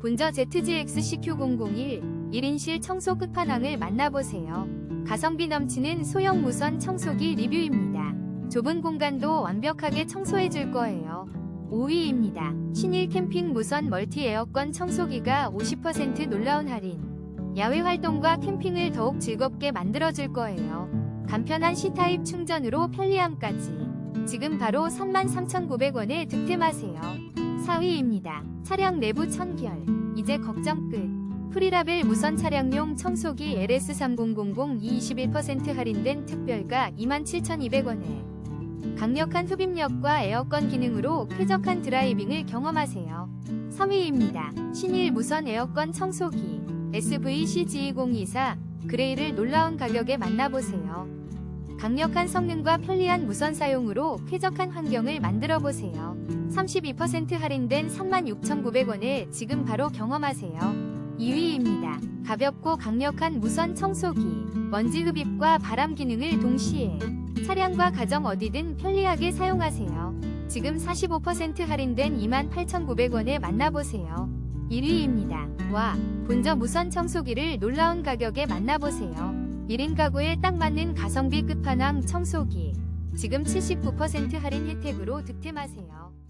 본저 ZGX CQ001 1인실 청소 끝판왕을 만나보세요. 가성비 넘치는 소형 무선 청소기 리뷰입니다. 좁은 공간도 완벽하게 청소해줄 거예요. 5위입니다. 신일 캠핑 무선 멀티 에어컨 청소기가 50% 놀라운 할인. 야외 활동과 캠핑을 더욱 즐겁게 만들어줄 거예요. 간편한 C타입 충전으로 편리함까지. 지금 바로 33,900원에 득템하세요. 4위입니다. 차량 내부 청결. 이제 걱정 끝. 프리라벨 무선 차량용 청소기 LS3000 21% 할인된 특별가 27,200원에 강력한 흡입력과 에어컨 기능으로 쾌적한 드라이빙을 경험하세요. 3위입니다. 신일 무선 에어컨 청소기 SVCG2024 그레이를 놀라운 가격에 만나보세요. 강력한 성능과 편리한 무선 사용으로 쾌적한 환경을 만들어 보세요. 32% 할인된 36,900원에 지금 바로 경험하세요. 2위입니다. 가볍고 강력한 무선 청소기. 먼지 흡입과 바람 기능을 동시에 차량과 가정 어디든 편리하게 사용하세요. 지금 45% 할인된 28,900원에 만나보세요. 1위입니다. 와, 본저 무선 청소기를 놀라운 가격에 만나보세요. 1인 가구에 딱 맞는 가성비 끝판왕 청소기. 지금 79% 할인 혜택으로 득템하세요.